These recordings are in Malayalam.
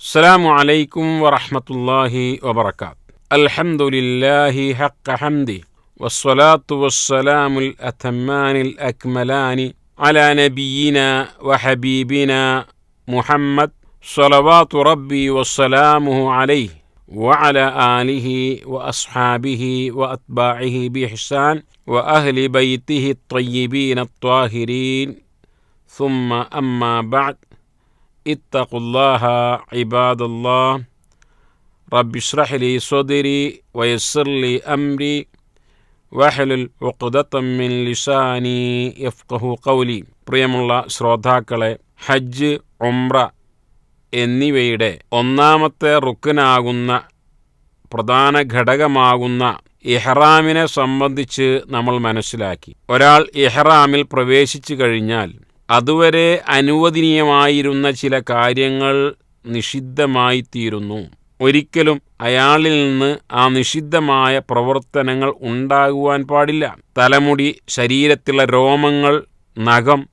السلام عليكم ورحمة الله وبركاته. الحمد لله حق حمده والصلاة والسلام الأتمان الأكملان على نبينا وحبيبنا محمد صلوات ربي وسلامه عليه وعلى آله وأصحابه وأتباعه بإحسان وأهل بيته الطيبين الطاهرين. ثم أما بعد اتقوا الله عباد الله رب اشرح لي صدري ويسر لي أمري വഹലുൽ ഉഖ്ദത്തം മിൻ ലിസാനി യഫ്ഖഹു കൗലി പ്രിയമുള്ള ശ്രോതാക്കളെ ഹജ്ജ് ഉംറ എന്നിവയുടെ ഒന്നാമത്തെ റുക്കനാകുന്ന പ്രധാന ഘടകമാകുന്ന ഇഹ്റാമിനെ സംബന്ധിച്ച് നമ്മൾ മനസ്സിലാക്കി ഒരാൾ ഇഹ്റാമിൽ പ്രവേശിച്ചു കഴിഞ്ഞാൽ അതുവരെ അനുവദനീയമായിരുന്ന ചില കാര്യങ്ങൾ നിഷിദ്ധമായിത്തീരുന്നു. ഒരിക്കലും അയാളിൽ നിന്ന് ആ നിഷിദ്ധമായ പ്രവർത്തനങ്ങൾ ഉണ്ടാകുവാൻ പാടില്ല. തലമുടി ശരീരത്തിലെ രോമങ്ങൾ നഖം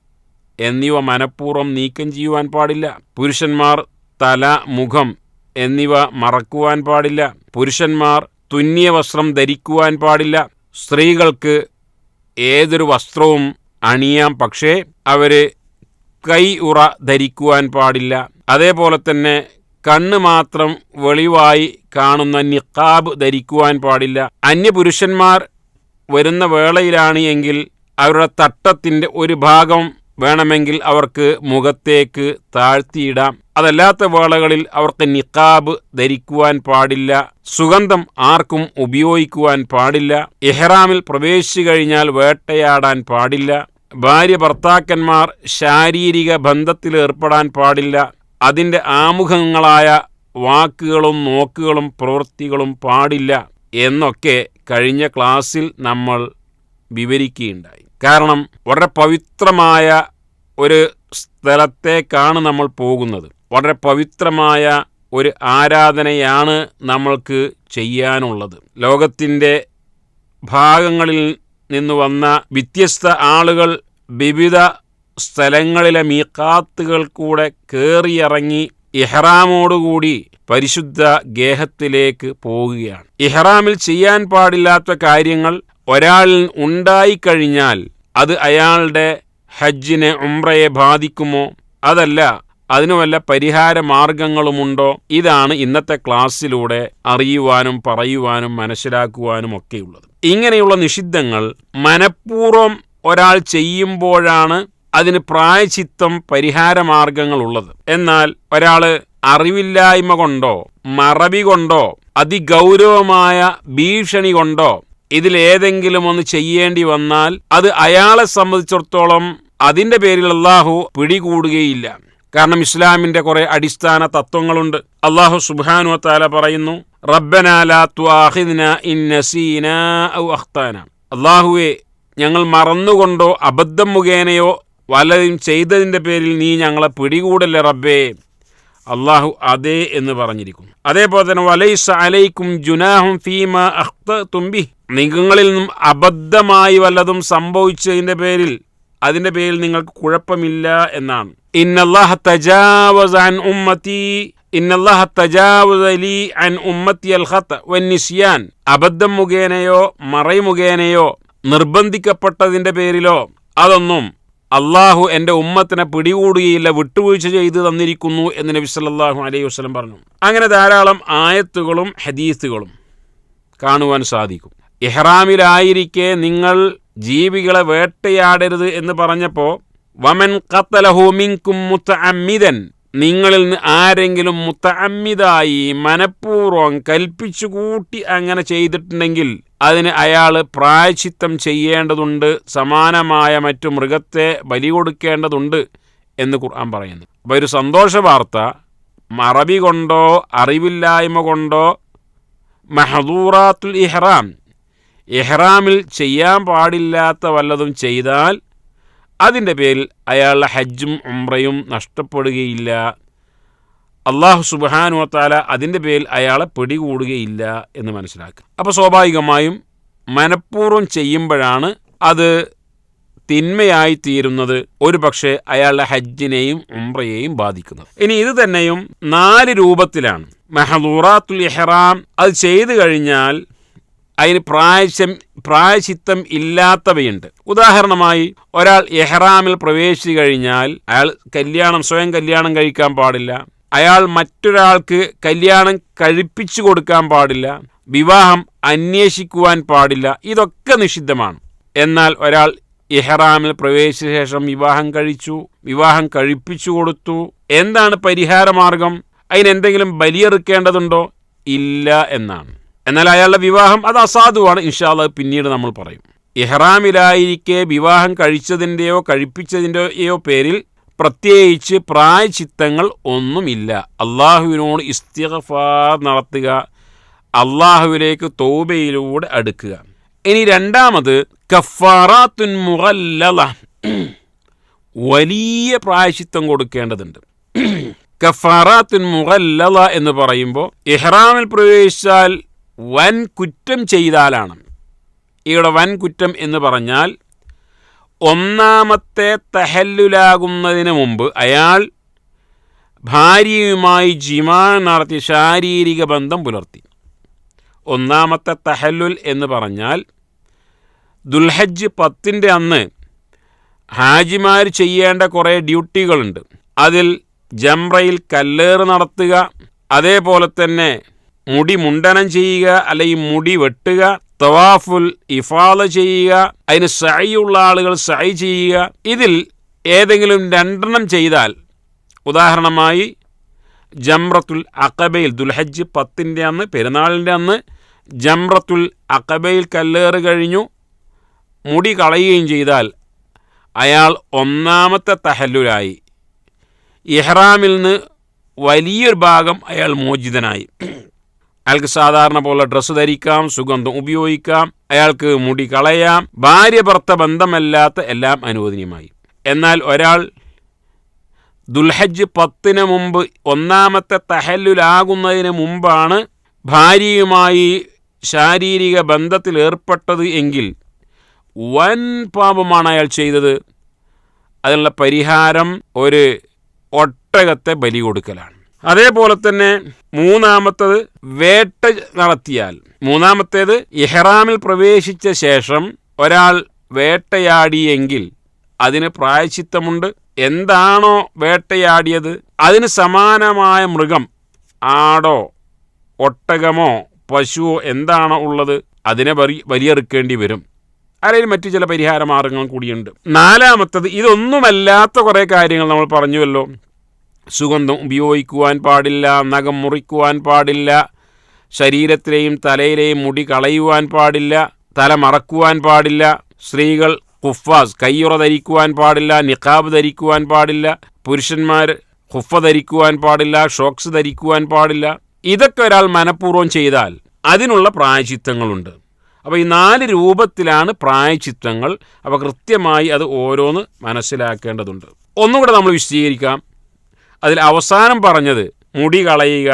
എന്നിവ മനഃപൂർവം നീക്കം ചെയ്യുവാൻ പാടില്ല. പുരുഷന്മാർ തല മുഖം എന്നിവ മറക്കുവാൻ പാടില്ല. പുരുഷന്മാർ തുന്നിയ വസ്ത്രം ധരിക്കുവാൻ പാടില്ല. സ്ത്രീകൾക്ക് ഏതൊരു വസ്ത്രവും അണിയാം. പക്ഷേ അവർ കൈ ഉറ ധരിക്കുവാൻ പാടില്ല. അതേപോലെ തന്നെ കണ്ണ് മാത്രം വെളിവായി കാണുന്ന നിക്കാബ് ധരിക്കുവാൻ പാടില്ല. അന്യപുരുഷന്മാർ വരുന്ന വേളയിലാണ് എങ്കിൽ അവരുടെ തട്ടത്തിന്റെ ഒരു ഭാഗം വേണമെങ്കിൽ അവർക്ക് മുഖത്തേക്ക് താഴ്ത്തിയിടാം. അതല്ലാത്ത വേളകളിൽ അവർക്ക് നിക്കാബ് ധരിക്കുവാൻ പാടില്ല സുഗന്ധം ആർക്കും ഉപയോഗിക്കുവാൻ പാടില്ല എഹ്റാമിൽ പ്രവേശിച്ചു കഴിഞ്ഞാൽ വേട്ടയാടാൻ പാടില്ല ഭാര്യ ഭർത്താക്കന്മാർ ശാരീരിക ബന്ധത്തിൽ ഏർപ്പെടാൻ പാടില്ല അതിന്റെ ആമുഖങ്ങളായ വാക്കുകളും നോക്കുകളും പ്രവൃത്തികളും പാടില്ല എന്നൊക്കെ കഴിഞ്ഞ ക്ലാസ്സിൽ നമ്മൾ വിവരിക്കുകയുണ്ടായി. കാരണം വളരെ പവിത്രമായ ഒരു സ്ഥലത്തേക്കാണ് നമ്മൾ പോകുന്നത്. വളരെ പവിത്രമായ ഒരു ആരാധനയാണ് നമ്മൾക്ക് ചെയ്യാനുള്ളത്. ലോകത്തിന്റെ ഭാഗങ്ങളിൽ നിന്ന് വന്ന വ്യത്യസ്ത ആളുകൾ വിവിധ സ്ഥലങ്ങളിലെ മീക്കാത്തുകൾ കൂടെ കയറിയിറങ്ങി ഇഹ്റാമോടുകൂടി പരിശുദ്ധ ഗേഹത്തിലേക്ക് പോവുകയാണ്. ഇഹ്റാമിൽ ചെയ്യാൻ പാടില്ലാത്ത കാര്യങ്ങൾ ഒരാളിൽ ഉണ്ടായിക്കഴിഞ്ഞാൽ അത് അയാളുടെ ഹജ്ജിനെ ഉംറയെ ബാധിക്കുമോ? അതല്ല. അതിനു വല്ല പരിഹാര മാർഗങ്ങളുമുണ്ടോ ഇതാണ് ഇന്നത്തെ ക്ലാസ്സിലൂടെ അറിയുവാനും പറയുവാനും മനസ്സിലാക്കുവാനും ഒക്കെയുള്ളത്. ഇങ്ങനെയുള്ള നിഷിദ്ധങ്ങൾ മനഃപൂർവം ഒരാൾ ചെയ്യുമ്പോഴാണ് അതിന് പ്രായചിത്തം പരിഹാര മാർഗങ്ങളുള്ളത് എന്നാൽ ഒരാൾ അറിവില്ലായ്മ കൊണ്ടോ മറവി കൊണ്ടോ അതിഗൗരവമായ ഭീഷണി കൊണ്ടോ ഇതിലേതെങ്കിലും ഒന്ന് ചെയ്യേണ്ടി വന്നാൽ അത് അയാളെ സംബന്ധിച്ചിടത്തോളം അതിന്റെ പേരിൽ അള്ളാഹു പിടികൂടുകയില്ല. കാരണം ഇസ്ലാമിന്റെ കുറെ അടിസ്ഥാന തത്വങ്ങളുണ്ട്. അള്ളാഹു സുബാനു താല പറയുന്നു അള്ളാഹുവെ ഞങ്ങൾ മറന്നുകൊണ്ടോ അബദ്ധം മുഖേനയോ വല്ലതും ചെയ്തതിന്റെ പേരിൽ നീ ഞങ്ങളെ പിടികൂടല്ലേ റബ്ബേ? അള്ളാഹു അതേ എന്ന് പറഞ്ഞിരിക്കുന്നു. അതേപോലെ തന്നെ വലൈസ അലൈക്കും ജുനാഹും ഫീമ അഖ്ത തുമ്പി നിങ്ങളിൽ നിന്നും അബദ്ധമായി വല്ലതും സംഭവിച്ചതിന്റെ പേരിൽ അതിന്റെ പേരിൽ നിങ്ങൾക്ക് കുഴപ്പമില്ല എന്നാണ്. അൻ അൽ വന്നിസിയാൻ അബദ്ധം മുഖേനയോ മറൈ മുഖേനയോ നിർബന്ധിക്കപ്പെട്ടതിന്റെ പേരിലോ അതൊന്നും അള്ളാഹു എന്റെ ഉമ്മത്തിനെ പിടികൂടുകയില്ല വിട്ടുവീഴ്ച ചെയ്തു തന്നിരിക്കുന്നു എന്ന് നബി സല്ലാഹു അലൈഹി വസ്ലം പറഞ്ഞു. അങ്ങനെ ധാരാളം ആയത്തുകളും ഹദീസുകളും കാണുവാൻ സാധിക്കും. ഇഹ്റാമിലായിരിക്കെ നിങ്ങൾ ജീവികളെ വേട്ടയാടരുത് എന്ന് പറഞ്ഞപ്പോൾ വമൻ കത്തലഹോമിങ്കും മുത്ത അമ്മിതൻ നിങ്ങളിൽ നിന്ന് ആരെങ്കിലും മുത്ത അമ്മിതായി മനഃപൂർവം കൽപ്പിച്ചു കൂട്ടി അങ്ങനെ ചെയ്തിട്ടുണ്ടെങ്കിൽ അതിന് അയാൾ പ്രായച്ചിത്തം ചെയ്യേണ്ടതുണ്ട് സമാനമായ മറ്റു മൃഗത്തെ ബലി കൊടുക്കേണ്ടതുണ്ട് എന്ന് ഖുർആൻ പറയുന്നു. അപ്പോൾ ഒരു സന്തോഷ വാർത്ത മറവി കൊണ്ടോ അറിവില്ലായ്മ കൊണ്ടോ മഹദൂറാത്തുൽ ഇഹ്റാം ഇഹ്റാമിൽ ചെയ്യാൻ പാടില്ലാത്ത വല്ലതും ചെയ്താൽ അതിന്റെ പേരിൽ അയാളുടെ ഹജ്ജും ഉംറയും നഷ്ടപ്പെടുകയില്ല. അള്ളാഹു സുബാനുവത്താല അതിന്റെ പേരിൽ അയാളെ പിടികൂടുകയില്ല എന്ന് മനസ്സിലാക്കുക. അപ്പോൾ സ്വാഭാവികമായും മനഃപൂർവം ചെയ്യുമ്പോഴാണ് അത് തിന്മയായി തീരുന്നത്. ഒരു പക്ഷേ അയാളുടെ ഹജ്ജിനെയും ഉംറയെയും ബാധിക്കുന്നത്. ഇനി ഇത് തന്നെയും നാല് രൂപത്തിലാണ്. മെഹദൂറാത്തുൽ ഇഹ്റാം അത് ചെയ്തു കഴിഞ്ഞാൽ അതിന് പ്രായശം പ്രായശിത്തം ഇല്ലാത്തവയുണ്ട്. ഉദാഹരണമായി ഒരാൾ എഹ്റാമിൽ പ്രവേശിച്ചു കഴിഞ്ഞാൽ അയാൾ കല്യാണം സ്വയം കല്യാണം കഴിക്കാൻ പാടില്ല. അയാൾ മറ്റൊരാൾക്ക് കല്യാണം കഴിപ്പിച്ചു കൊടുക്കാൻ പാടില്ല. വിവാഹം അന്വേഷിക്കുവാൻ പാടില്ല. ഇതൊക്കെ നിഷിദ്ധമാണ്. എന്നാൽ ഒരാൾ ഇഹ്റാമിൽ പ്രവേശിച്ച ശേഷം വിവാഹം കഴിച്ചു വിവാഹം കഴിപ്പിച്ചു കൊടുത്തു. എന്താണ് പരിഹാരമാർഗം? അതിനെന്തെങ്കിലും ബലിയെറുക്കേണ്ടതുണ്ടോ? ഇല്ല എന്നാണ്. എന്നാൽ അയാളുടെ വിവാഹം അത് അസാധുവാണ്. ഇൻഷാല്ല പിന്നീട് നമ്മൾ പറയും. ഇഹ്റാമിലായിരിക്കെ വിവാഹം കഴിച്ചതിന്റെയോ കഴിപ്പിച്ചതിന്റെയോ പേരിൽ പ്രത്യേകിച്ച് പ്രായചിത്തങ്ങൾ ഒന്നുമില്ല. അള്ളാഹുവിനോട് ഇസ്തിഗഫാർ നടത്തുക അള്ളാഹുവിലേക്ക് തോബയിലൂടെ അടുക്കുക. ഇനി രണ്ടാമത് കഫാറാത്തുൻ മുഹല്ല വലിയ പ്രായശിത്വം കൊടുക്കേണ്ടതുണ്ട്. കഫാറാത്തുൻ മുഹല്ല എന്ന് പറയുമ്പോൾ ഇഹ്റാമിൽ പ്രവേശിച്ചാൽ വൻ കുറ്റം ചെയ്താലാണ്. ഇവിടെ വൻ കുറ്റം എന്ന് പറഞ്ഞാൽ ഒന്നാമത്തെ തഹല്ലുലാകുന്നതിന് മുമ്പ് അയാൾ ഭാര്യയുമായി ജിമാ നടത്തി ശാരീരിക ബന്ധം പുലർത്തി. ഒന്നാമത്തെ തഹല്ലുൽ എന്ന് പറഞ്ഞാൽ ദുൽഹജ്ജ് പത്തിന്റെ അന്ന് ഹാജിമാർ ചെയ്യേണ്ട കുറേ ഡ്യൂട്ടികളുണ്ട്. അതിൽ ജംറയിൽ കല്ലേറ് നടത്തുക അതേപോലെ തന്നെ മുടി മുണ്ടനം ചെയ്യുക അല്ലെങ്കിൽ മുടി വെട്ടുക തവാഫുൽ ഇഫാദ ചെയ്യുക അതിന് സൈയുള്ള ആളുകൾ സൈ ചെയ്യുക. ഇതിൽ ഏതെങ്കിലും രണ്ടെണ്ണം ചെയ്താൽ ഉദാഹരണമായി ജംറത്തുൽ അക്കബയിൽ ദുൽഹജ്ജ് പത്തിന്റെ അന്ന് പെരുന്നാളിന്റെ അന്ന് ജംറത്തുൽ അക്കബയിൽ കല്ലേറ് കഴിഞ്ഞു മുടി കളയുകയും ചെയ്താൽ അയാൾ ഒന്നാമത്തെ തഹല്ലുലായി. ഇഹ്റാമിൽ നിന്ന് വലിയൊരു ഭാഗം അയാൾ മോചിതനായി. അയാൾക്ക് സാധാരണ പോലെ ഡ്രസ്സ് ധരിക്കാം സുഗന്ധം ഉപയോഗിക്കാം അയാൾക്ക് മുടി കളയാം ഭാര്യ ഭർത്ത ബന്ധമല്ലാത്ത എല്ലാം അനുവദനീയമായി. എന്നാൽ ഒരാൾ ദുൽഹജ് പത്തിന് മുമ്പ് ഒന്നാമത്തെ തഹല്ലുലാകുന്നതിന് മുമ്പാണ് ഭാര്യയുമായി ശാരീരിക ബന്ധത്തിൽ ഏർപ്പെട്ടത് എങ്കിൽ വൻ പാപമാണ് അയാൾ ചെയ്തത്. അതിനുള്ള പരിഹാരം ഒരു ഒട്ടകത്തെ ബലി കൊടുക്കലാണ്. അതേപോലെ തന്നെ മൂന്നാമത്തത് വേട്ട നടത്തിയാൽ. മൂന്നാമത്തേത് ഇഹ്റാമിൽ പ്രവേശിച്ച ശേഷം ഒരാൾ വേട്ടയാടിയെങ്കിൽ അതിന് പ്രായശ്ചിത്തമുണ്ട്. എന്താണോ വേട്ടയാടിയത്? അതിന് സമാനമായ മൃഗം ആടോ ഒട്ടകമോ പശുവോ എന്താണോ ഉള്ളത് അതിനെ വരി വലിയെറുക്കേണ്ടി വരും. അല്ലെങ്കിൽ മറ്റു ചില പരിഹാര മാർഗങ്ങൾ കൂടിയുണ്ട്. നാലാമത്തത് ഇതൊന്നുമല്ലാത്ത കുറേ കാര്യങ്ങൾ നമ്മൾ പറഞ്ഞുവല്ലോ. സുഗന്ധം ഉപയോഗിക്കുവാൻ പാടില്ല നഖം മുറിക്കുവാൻ പാടില്ല ശരീരത്തിലെയും തലയിലെയും മുടി കളയുവാൻ പാടില്ല തല മറക്കുവാൻ പാടില്ല സ്ത്രീകൾ ഖുഫാസ് കയ്യുറ ധരിക്കുവാൻ പാടില്ല നിഖാബ് ധരിക്കുവാൻ പാടില്ല പുരുഷന്മാർ ഖുഫ ധരിക്കുവാൻ പാടില്ല ഷോക്സ് ധരിക്കുവാൻ പാടില്ല. ഇതൊക്കെ ഒരാൾ മനഃപൂർവം ചെയ്താൽ അതിനുള്ള പ്രായചിത്തങ്ങളുണ്ട് അപ്പോൾ ഈ നാല് രൂപത്തിലാണ് പ്രായചിത്തങ്ങൾ അപ്പോൾ കൃത്യമായി അത് ഓരോന്ന് മനസ്സിലാക്കേണ്ടതുണ്ട്. ഒന്നുകൂടെ നമ്മൾ വിശദീകരിക്കാം. അതിൽ അവസാനം പറഞ്ഞത് മുടി കളയുക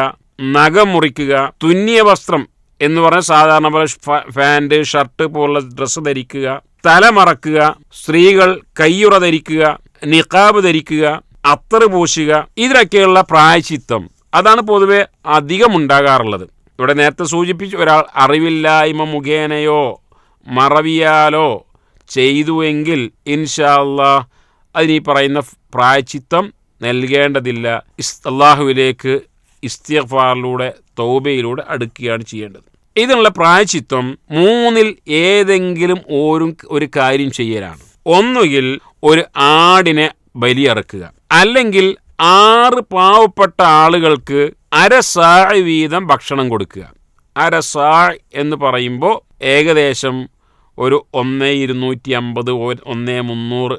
നഖം മുറിക്കുക തുന്നിയ വസ്ത്രം എന്ന് പറഞ്ഞാൽ സാധാരണ പോലെ ഫാന്റ് ഷർട്ട് പോലുള്ള ഡ്രസ്സ് ധരിക്കുക തല മറക്കുക സ്ത്രീകൾ കയ്യുറ ധരിക്കുക നിഖാബ് ധരിക്കുക അത്തറ് പൂശുക ഇതിലൊക്കെയുള്ള പ്രായശിത്വം അതാണ് പൊതുവെ അധികം ഉണ്ടാകാറുള്ളത് ഇവിടെ നേരത്തെ സൂചിപ്പിച്ചു ഒരാൾ അറിവില്ലായ്മ മുഖേനയോ മറവിയാലോ ചെയ്തുവെങ്കിൽ ഇൻഷാല്ല അതിനീ പറയുന്ന പ്രായച്ചിത്തം നൽകേണ്ടതില്ല. ഇസ് അള്ളാഹുവിലേക്ക് ഇസ്തിഫാറിലൂടെ തൗബയിലൂടെ അടുക്കുകയാണ് ചെയ്യേണ്ടത്. ഇതിനുള്ള പ്രായച്ചിത്വം മൂന്നിൽ ഏതെങ്കിലും ഓരും ഒരു കാര്യം ചെയ്യലാണ്. ഒന്നുകിൽ ഒരു ആടിനെ ബലിയറക്കുക. അല്ലെങ്കിൽ ആറ് പാവപ്പെട്ട ആളുകൾക്ക് അരസാ വീതം ഭക്ഷണം കൊടുക്കുക. അരസാ എന്ന് പറയുമ്പോൾ ഏകദേശം ഒരു ഒന്ന് ഇരുന്നൂറ്റി അമ്പത് ഒന്ന് മുന്നൂറ്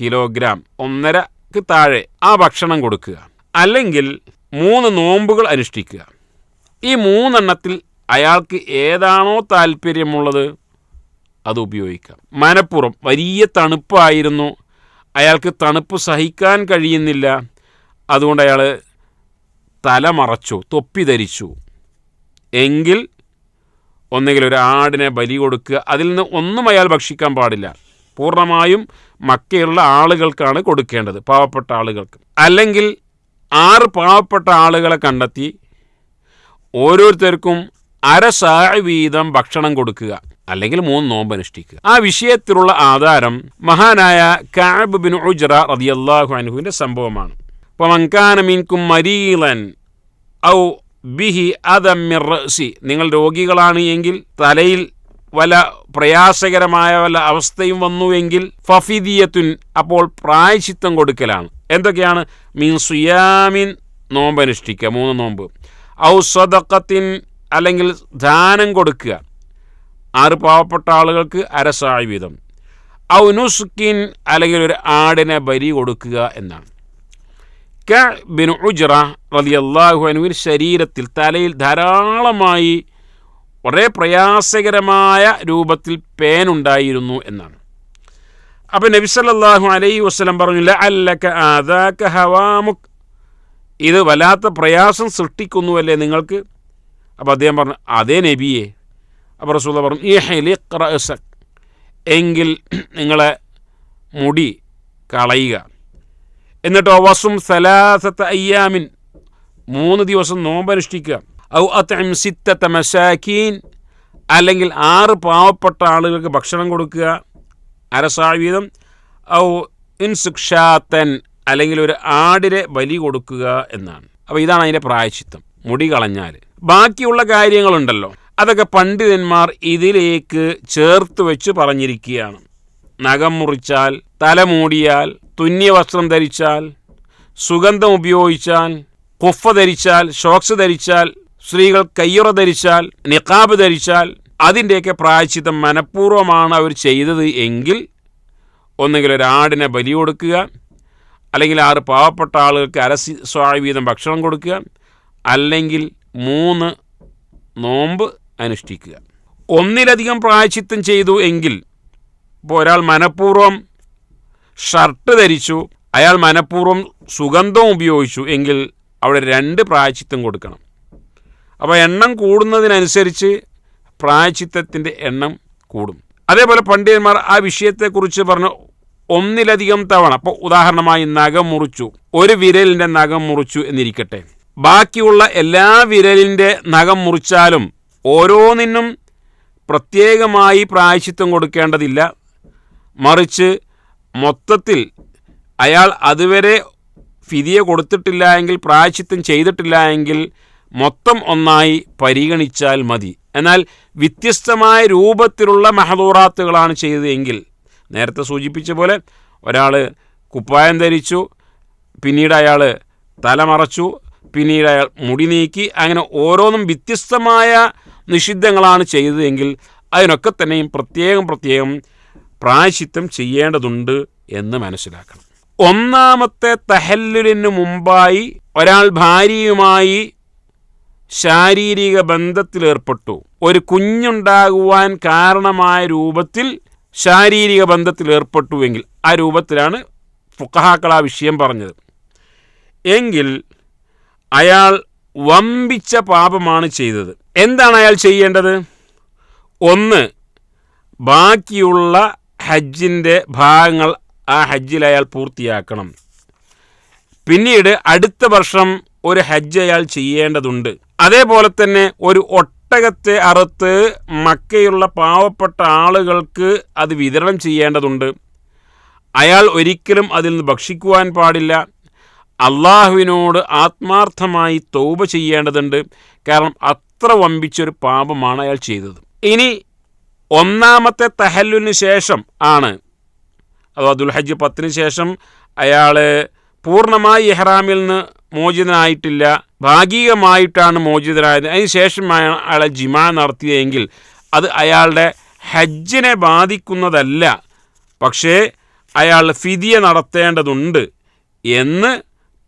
കിലോഗ്രാം ഒന്നരക്ക് താഴെ ആ ഭക്ഷണം കൊടുക്കുക. അല്ലെങ്കിൽ മൂന്ന് നോമ്പുകൾ അനുഷ്ഠിക്കുക. ഈ മൂന്നെണ്ണത്തിൽ അയാൾക്ക് ഏതാണോ താല്പര്യമുള്ളത് അത് ഉപയോഗിക്കാം. മനപ്പുറം വലിയ തണുപ്പായിരുന്നു. അയാൾക്ക് തണുപ്പ് സഹിക്കാൻ കഴിയുന്നില്ല. അതുകൊണ്ട് അയാൾ തല മറച്ചു തൊപ്പി ധരിച്ചു. എങ്കിൽ ഒന്നുകിൽ ഒരു ആടിനെ ബലി കൊടുക്കുക. അതിൽ നിന്ന് ഒന്നും അയാൾ ഭക്ഷിക്കാൻ പാടില്ല. പൂർണമായും മക്കയുള്ള ആളുകൾക്കാണ് കൊടുക്കേണ്ടത് പാവപ്പെട്ട ആളുകൾക്ക്. അല്ലെങ്കിൽ ആറ് പാവപ്പെട്ട ആളുകളെ കണ്ടെത്തി ഓരോരുത്തർക്കും അര വീതം ഭക്ഷണം കൊടുക്കുക അല്ലെങ്കിൽ മൂന്ന് നോമ്പ് അനുഷ്ഠിക്കുക ആ വിഷയത്തിലുള്ള ആധാരം മഹാനായ കാബ് ബിൻ ഉജ്റ റതിയല്ലാഹു അനുഹുവിന്റെ സംഭവമാണ്. ഇപ്പം മങ്കാന മീൻകും മരീലൻ ഔ ബിഹി അതമ്മിർ നിങ്ങൾ രോഗികളാണ് എങ്കിൽ തലയിൽ വല്ല പ്രയാസകരമായ വല്ല അവസ്ഥയും വന്നുവെങ്കിൽ ഫഫിദിയത്തുൻ അപ്പോൾ പ്രായശിത്വം കൊടുക്കലാണ്. എന്തൊക്കെയാണ്? മീൻ സുയാമിൻ നോമ്പ് അനുഷ്ഠിക്കുക മൂന്ന് നോമ്പ്. ഔ അല്ലെങ്കിൽ ദാനം കൊടുക്കുക. ആറ് പാവപ്പെട്ട ആളുകൾക്ക് അരസായുധം വീതം. ഔ നുസ്കിൻ അല്ലെങ്കിൽ ഒരു ആടിനെ ബലി കൊടുക്കുക എന്നാണ്. ക ബിൻ ഉജ്റ റളിയല്ലാഹു അനുവിൻ ശരീരത്തിൽ തലയിൽ ധാരാളമായി വളരെ പ്രയാസകരമായ രൂപത്തിൽ പേൻ ഉണ്ടായിരുന്നു എന്നാണ്. അപ്പം നബി സല്ലല്ലാഹു അലൈഹി വസല്ലം പറഞ്ഞു ലഅല്ലക ആദാക ഹവാമുക്. ഇത് വല്ലാത്ത പ്രയാസം സൃഷ്ടിക്കുന്നുവല്ലേ നിങ്ങൾക്ക്? അപ്പോൾ അദ്ദേഹം പറഞ്ഞു അതേ നബിയെ. അപ്പോൾ റസൂല പറഞ്ഞു ഈ ഹെലിഖ് റഅസക് എങ്കിൽ നിങ്ങളെ മുടി കളയുക. എന്നിട്ടോ വസും സലാസത്ത് അയ്യാമിൻ മൂന്ന് ദിവസം നോമ്പനുഷ്ഠിക്കുക. ഔ അത്തം സിത്തത്ത മസാക്കീൻ അല്ലെങ്കിൽ ആറ് പാവപ്പെട്ട ആളുകൾക്ക് ഭക്ഷണം കൊടുക്കുക. അരസാവീതം ഔ ഇൻസുക്ഷാത്തൻ അല്ലെങ്കിൽ ഒരു ആടിനെ ബലി കൊടുക്കുക എന്നാണ്. അപ്പോൾ ഇതാണ് അതിന്റെ പ്രായച്ചിത്തം മുടി കളഞ്ഞാൽ ബാക്കിയുള്ള കാര്യങ്ങളുണ്ടല്ലോ. അതൊക്കെ പണ്ഡിതന്മാർ ഇതിലേക്ക് ചേർത്ത് വെച്ച് പറഞ്ഞിരിക്കുകയാണ്. നഖം മുറിച്ചാൽ തല മൂടിയാൽ തുന്നിയ വസ്ത്രം ധരിച്ചാൽ സുഗന്ധം ഉപയോഗിച്ചാൽ കുഫ ധരിച്ചാൽ ഷോക്സ് ധരിച്ചാൽ സ്ത്രീകൾ കയ്യുറ ധരിച്ചാൽ നിക്കാബ് ധരിച്ചാൽ അതിന്റെയൊക്കെ പ്രായച്ചിത്തം മനഃപൂർവമാണ് അവർ ചെയ്തത് എങ്കിൽ ഒന്നുകിൽ ഒരാടിനെ ബലി കൊടുക്കുക അല്ലെങ്കിൽ ആറ് പാവപ്പെട്ട ആളുകൾക്ക് അരസി സ്വായ വീതം ഭക്ഷണം കൊടുക്കുക അല്ലെങ്കിൽ മൂന്ന് നോമ്പ് അനുഷ്ഠിക്കുക. ഒന്നിലധികം പ്രായച്ചിത്തം ചെയ്തു എങ്കിൽ ഇപ്പോൾ ഒരാൾ മനഃപൂർവം ഷർട്ട് ധരിച്ചു അയാൾ മനഃപൂർവം സുഗന്ധം ഉപയോഗിച്ചു എങ്കിൽ അവിടെ രണ്ട് പ്രായച്ചിത്തം കൊടുക്കണം. അപ്പോൾ എണ്ണം കൂടുന്നതിനനുസരിച്ച് പ്രായച്ചിത്തത്തിന്റെ എണ്ണം കൂടും. അതേപോലെ പണ്ഡിതന്മാർ ആ വിഷയത്തെക്കുറിച്ച് പറഞ്ഞു ഒന്നിലധികം തവണ. അപ്പോൾ ഉദാഹരണമായി നഖം മുറിച്ചു ഒരു വിരലിന്റെ നഖം മുറിച്ചു എന്നിരിക്കട്ടെ. ബാക്കിയുള്ള എല്ലാ വിരലിന്റെ നഖം മുറിച്ചാലും ഓരോന്നിനും പ്രത്യേകമായി പ്രായച്ചിത്തം കൊടുക്കേണ്ടതില്ല. മറിച്ച് മൊത്തത്തിൽ അയാൾ അതുവരെ ഫിതിയെ കൊടുത്തിട്ടില്ല എങ്കിൽ പ്രായച്ചിത്തം ചെയ്തിട്ടില്ല എങ്കിൽ മൊത്തം ഒന്നായി പരിഗണിച്ചാൽ മതി. എന്നാൽ വ്യത്യസ്തമായ രൂപത്തിലുള്ള മഹദൂറാത്തുകളാണ് ചെയ്തതെങ്കിൽ നേരത്തെ സൂചിപ്പിച്ച പോലെ ഒരാൾ കുപ്പായം ധരിച്ചു പിന്നീട് അയാൾ തലമറച്ചു പിന്നീട് അയാൾ മുടി നീക്കി അങ്ങനെ ഓരോന്നും വ്യത്യസ്തമായ നിഷിദ്ധങ്ങളാണ് ചെയ്തതെങ്കിൽ അതിനൊക്കെ തന്നെയും പ്രത്യേകം പ്രത്യേകം പ്രായശിത്തം ചെയ്യേണ്ടതുണ്ട് എന്ന് മനസ്സിലാക്കണം. ഒന്നാമത്തെ തഹല്ലുലിന് മുമ്പായി ഒരാൾ ഭാര്യയുമായി ശാരീരിക ബന്ധത്തിലേർപ്പെട്ടു. ഒരു കുഞ്ഞുണ്ടാകുവാൻ കാരണമായ രൂപത്തിൽ ശാരീരിക ബന്ധത്തിലേർപ്പെട്ടുവെങ്കിൽ ആ രൂപത്തിലാണ് ഫുക്കഹാക്കൾ ആ വിഷയം പറഞ്ഞത്. എങ്കിൽ അയാൾ വമ്പിച്ച പാപമാണ് ചെയ്തത്. എന്താണ് അയാൾ ചെയ്യേണ്ടത്? ഒന്ന് ബാക്കിയുള്ള ഹജ്ജിന്റെ ഭാഗങ്ങൾ ആ ഹജ്ജിൽ അയാൾ പൂർത്തിയാക്കണം. പിന്നീട് അടുത്ത വർഷം ഒരു ഹജ്ജ് അയാൾ ചെയ്യേണ്ടതുണ്ട്. അതേപോലെ തന്നെ ഒരു ഒട്ടകത്തെ അറുത്ത് മക്കയുള്ള പാവപ്പെട്ട ആളുകൾക്ക് അത് വിതരണം ചെയ്യേണ്ടതുണ്ട്. അയാൾ ഒരിക്കലും അതിൽ നിന്ന് ഭക്ഷിക്കുവാൻ പാടില്ല. അള്ളാഹുവിനോട് ആത്മാർത്ഥമായി തൗബ ചെയ്യേണ്ടതുണ്ട്. കാരണം അത്ര വമ്പിച്ചൊരു പാപമാണ് അയാൾ ചെയ്തത്. ഇനി ഒന്നാമത്തെ തഹല്ലിന് ശേഷം ആണ്. അതോ ദുൽഹജ്ജ് പത്തിന് ശേഷം അയാൾ പൂർണമായി ഇഹ്റാമിൽ നിന്ന് മോചിതനായിട്ടില്ല. ഭാഗികമായിട്ടാണ് മോചിതനായത് അതിന് ശേഷമാണ് അയാളെ ജിമാ നടത്തിയതെങ്കിൽ അത് അയാളുടെ ഹജ്ജിനെ ബാധിക്കുന്നതല്ല. പക്ഷേ അയാൾ ഫിദിയ നടത്തേണ്ടതുണ്ട് എന്ന്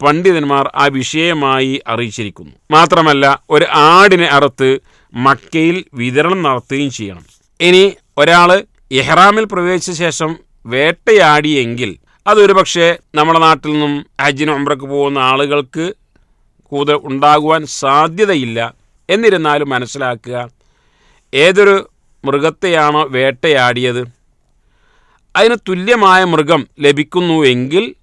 പണ്ഡിതന്മാർ ആ വിഷയമായി അറിയിച്ചിരിക്കുന്നു. മാത്രമല്ല ഒരു ആടിനെ അറുത്ത് മക്കയിൽ വിതരണം നടത്തുകയും ചെയ്യണം. ഇനി ഒരാൾ എഹ്റാമിൽ പ്രവേശിച്ച ശേഷം വേട്ടയാടിയെങ്കിൽ അതൊരു പക്ഷേ നമ്മുടെ നാട്ടിൽ നിന്നും ഹജ്ജിന് ഉംറക്ക് പോകുന്ന ആളുകൾക്ക് കൂടുതൽ ഉണ്ടാകുവാൻ സാധ്യതയില്ല എന്നിരുന്നാലും മനസ്സിലാക്കുക ഏതൊരു മൃഗത്തെയാണോ വേട്ടയാടിയത്? അതിന് തുല്യമായ മൃഗം ലഭിക്കുന്നുവെങ്കിൽ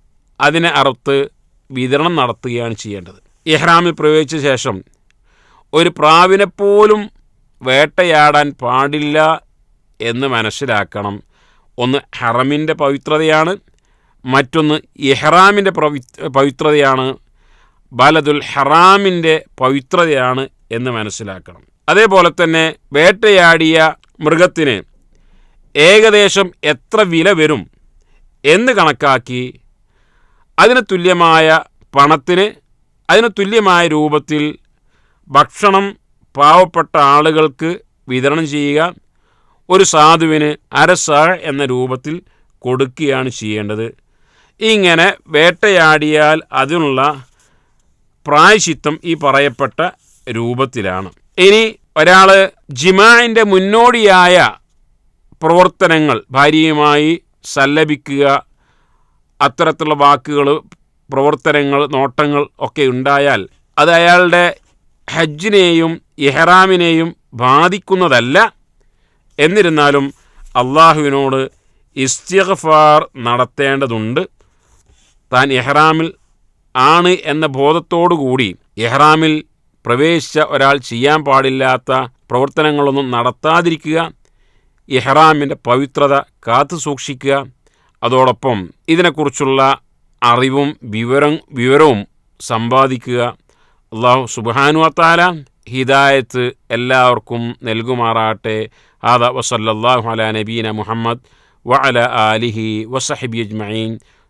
അതിനെ അറുത്ത് വിതരണം നടത്തുകയാണ് ചെയ്യേണ്ടത്. ഇഹ്റാമിൽ പ്രവേശിച്ച ശേഷം ഒരു പ്രാവിനെ പോലും വേട്ടയാടാൻ പാടില്ല എന്ന് മനസ്സിലാക്കണം. ഒന്ന് ഹറമിന്റെ പവിത്രതയാണ് മറ്റൊന്ന് ഇഹ്റാമിന്റെ പവിത്രതയാണ് ബലതുൽ ഹറാമിന്റെ പവിത്രതയാണ് എന്ന് മനസ്സിലാക്കണം. അതേപോലെ തന്നെ വേട്ടയാടിയ മൃഗത്തിന് ഏകദേശം എത്ര വില വരും എന്ന് കണക്കാക്കി അതിന് തുല്യമായ പണത്തിന് അതിന് തുല്യമായ രൂപത്തിൽ ഭക്ഷണം പാവപ്പെട്ട ആളുകൾക്ക് വിതരണം ചെയ്യുക ഒരു സാധുവിന് അരസ എന്ന രൂപത്തിൽ കൊടുക്കുകയാണ് ചെയ്യേണ്ടത്. ഇങ്ങനെ വേട്ടയാടിയാൽ അതിനുള്ള പ്രായശിത്വം ഈ പറയപ്പെട്ട രൂപത്തിലാണ്. ഇനി ഒരാൾ ജിമാന്റെ മുന്നോടിയായ പ്രവർത്തനങ്ങൾ ഭാര്യയുമായി സല്ലപിക്കുക അത്തരത്തിലുള്ള വാക്കുകൾ പ്രവർത്തനങ്ങൾ നോട്ടങ്ങൾ ഒക്കെ ഉണ്ടായാൽ അത് അയാളുടെ ഹജ്ജിനെയും ഇഹ്റാമിനെയും ബാധിക്കുന്നതല്ല. എന്നിരുന്നാലും അള്ളാഹുവിനോട് ഇസ്തിഗ്ഫാർ നടത്തേണ്ടതുണ്ട്. താൻ എഹ്റാമിൽ ആണ് എന്ന ബോധത്തോടുകൂടി എഹ്റാമിൽ പ്രവേശിച്ച ഒരാൾ ചെയ്യാൻ പാടില്ലാത്ത പ്രവർത്തനങ്ങളൊന്നും നടത്താതിരിക്കുക ഇഹ്റാമിന്റെ പവിത്രത കാത്തു സൂക്ഷിക്കുക. അതോടൊപ്പം ഇതിനെക്കുറിച്ചുള്ള അറിവും വിവരം വിവരവും സമ്പാദിക്കുക. അള്ളാഹു സുബാനുവത്താല ഹിദായത്ത് എല്ലാവർക്കും നൽകുമാറാട്ടെ ആദ വസല്ലാഹു അല നബീന മുഹമ്മദ് വഅല ആലിഹി വസഹബി അജ്മഈൻ.